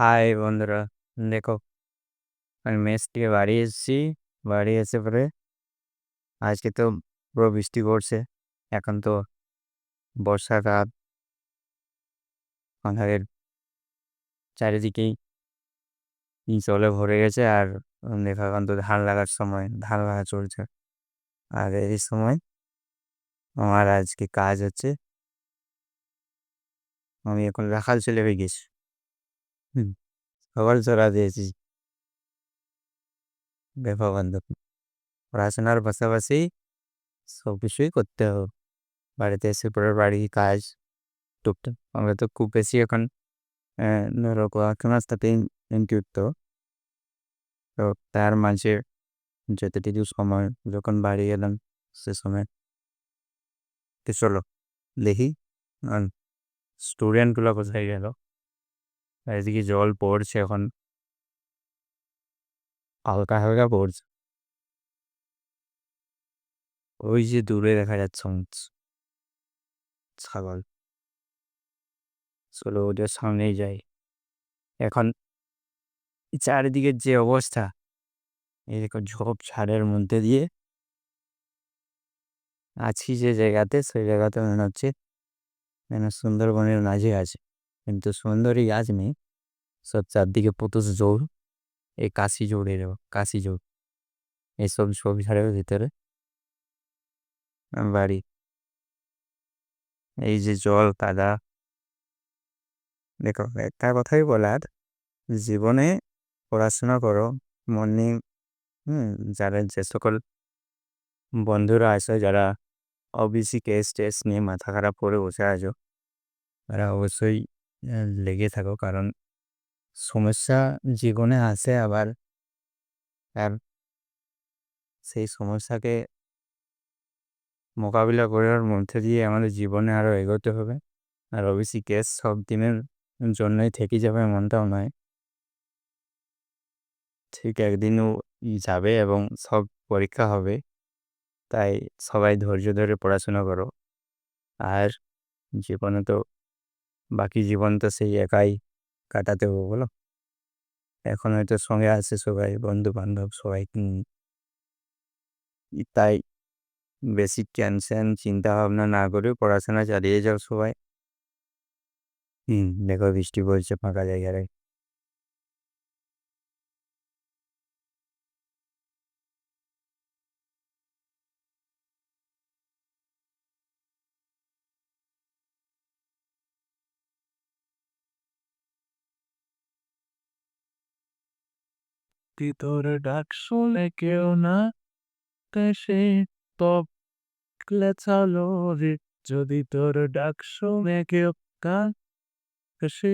High বন্ধুরা। দেখো, আমি মেস থেকে বাড়ি এসেছি। বাড়ি এসে পরে আজকে তো পুরো বৃষ্টি পড়ছে। এখন তো বর্ষার রাত। আমাদের চারিদিকেই জলে ভরে গেছে আর দেখো এখন তো ধান লাগার সময়, ধান লাগা চলছে। আর এই সময় আমার আজকে কাজ হচ্ছে। আমি এখন রাখাল ছেলে হয়ে গেছি। হুম সকাল চড়া দিয়েছি দেখো বান্ধব পড়াশোনার পাশাপাশি সব কিছুই করতে হবে বাড়িতে এসে পরে বাড়ি কাজ টুকটাক আমরা তো খুব বেশি এখন ধরো পড়াশোনার সাথে যুক্ত তো তার মাঝে যতটুকু সময় যখন বাড়ি এলাম সে সময় তো চলো দেখি স্টুডেন্টগুলো কোথায় গেল এদিকে জল পড়ছে এখন। হালকা হালকা পড়ছে। ওই যে দূরে দেখা যাচ্ছে ছাগল। চলো ওদের সামনেই যাই। এখন চারিদিকের যে অবস্থা এরকম ঝোপ ছাড়ের মধ্যে দিয়ে আছি যে জায়গাতে, সেই জায়গাতে মনে হচ্ছে যেন সুন্দরবনের মাঝে আছে। কিন্তু সুন্দরী নেই সব চারদিকে পুতুস জোর এই কাশি জোর এর কাশি জোর এইসব ছবি ছাড়ের ভিতরে বাড়ি। এই যে জল কাদা দেখো, একটা কথাই বলার, জীবনে পড়াশোনা করো মর্নিং হুম, যারা যে সকল বন্ধুরা আছে, যারা ওবিসি কেস টেস নিয়ে মাথা খারাপ করে বসে আছো, তারা অবশ্যই লেগে থাকো। কারণ সমস্যা জীবনে আসে, আবার আর সেই সমস্যাকে মোকাবিলা করার মধ্যে দিয়ে আমাদের জীবনে আরও এগোতে হবে। আর ওবিসি কেস সব দিনের জন্যই থেকে যাবে এমনটাও নয়। ঠিক একদিনও যাবে এবং সব পরীক্ষা হবে। তাই সবাই ধৈর্য ধরে পড়াশোনা করো। আর জীবনে তো বাকি জীবন তো সেই একাই কাটাতে হবে, বলো? এখন হয়তো সঙ্গে আছে সবাই বন্ধু বান্ধব সবাই তাই বেশি টেনশন চিন্তা ভাবনা না করে পড়াশোনা চালিয়ে যাও সবাই। হুম, দেখো বৃষ্টি পড়ছে ফাঁকা জায়গায় তোর ডাক শুনে কেউ না সে তপ চালো রে যদি তোর ডাক শুনে কেউ কান সে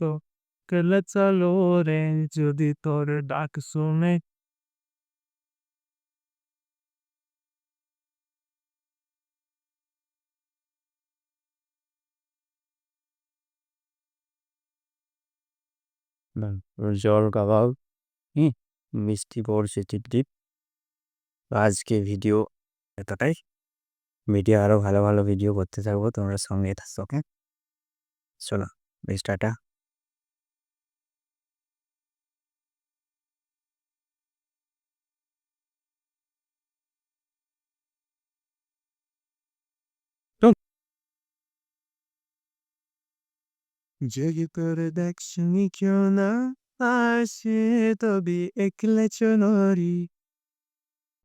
তো কেলে চালো রে যদি তোর ডাক শুনে জল কাবাব হুম, মিষ্টি পড়ছে টিপটিপ। টিপ আজকে ভিডিও এতটাই। ভিডিও আরও ভালো ভালো ভিডিও করতে থাকব, তোমরা সঙ্গে থাকো চলো বেশ tata Cüyü dekşin ikona aşı tabi ekle çönori.